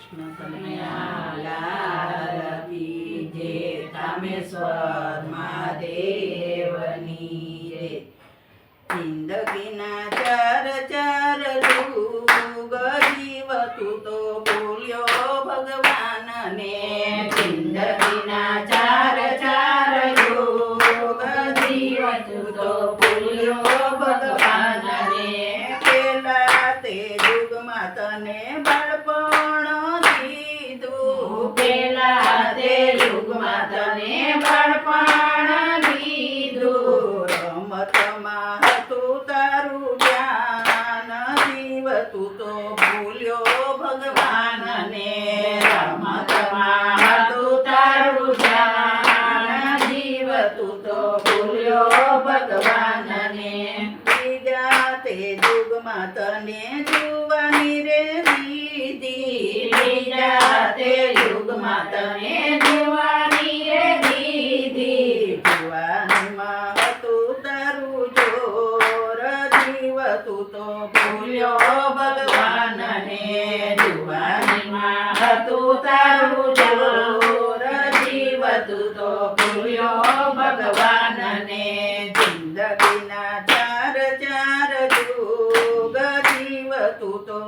કૃષ્ણ લાલ કી જય કામેશ્વર મહાદેવની જય તું તો ભૂલ્યો ભગવાનને રમતમાં હતું તારું ધ્યાન, જીવ તું તો ભૂલ્યો ભગવાનને, બીજા તે યુગમાં તને જોવાની રે દીદી બીજા તે યુગમાં તને તું તો ભૂલ્યો ભગવાનને જુવાનીમાં હતું તારું જોર જીવ તું ભૂલ્યો ભગવાનને જિંદગીના ચાર ચાર યુગ જીવ તું તો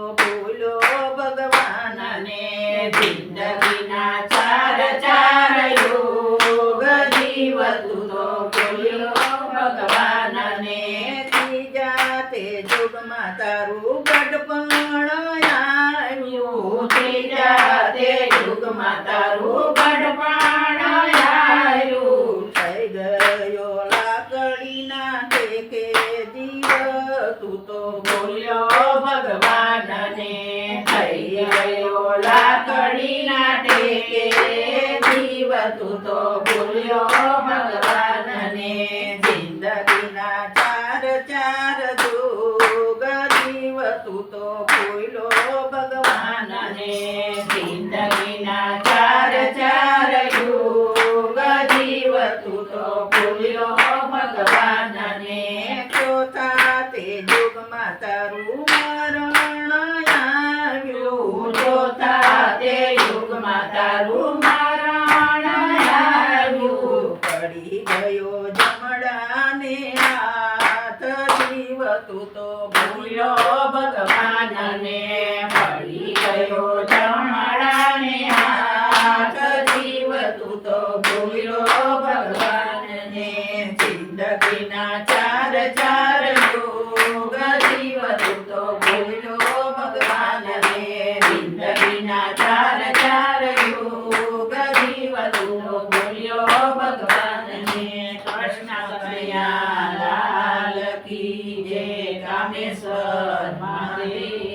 તારું ગઢપણ આવ્યું થઈ ગયો લાકડીના ટેકે જીવ તું તો બોલ્યો ભગવાનને થઈ ગયો લાકડીના ટેકે જીવ તું તો બોલ્યો ભગવાનને જિંદગીના ચાર ચાર જોગ જીવ તું તો બોલ્યો ભગવાનને તું તો ભૂલ્યો ભગવાનને ચોથા તે યુગમાં તારું મરણ આવ્યું. તે યુગમાં તારું મરણ આવ્યું. પડી ગયો જમડાને હાથ જીવ તું તો ભૂલ્યો ભગવાનને પડી ગયો જિંદગીના ચાર ચાર યુગ જીવ તું તો ભૂલ્યો ભગવાનને જિંદગીના ચાર ચાર યુગ જીવ તું તો ભૂલ્યો ભગવાનને કૃષ્ણ કનૈયા લાલ કી જય કામેશ્વર મહાદેવ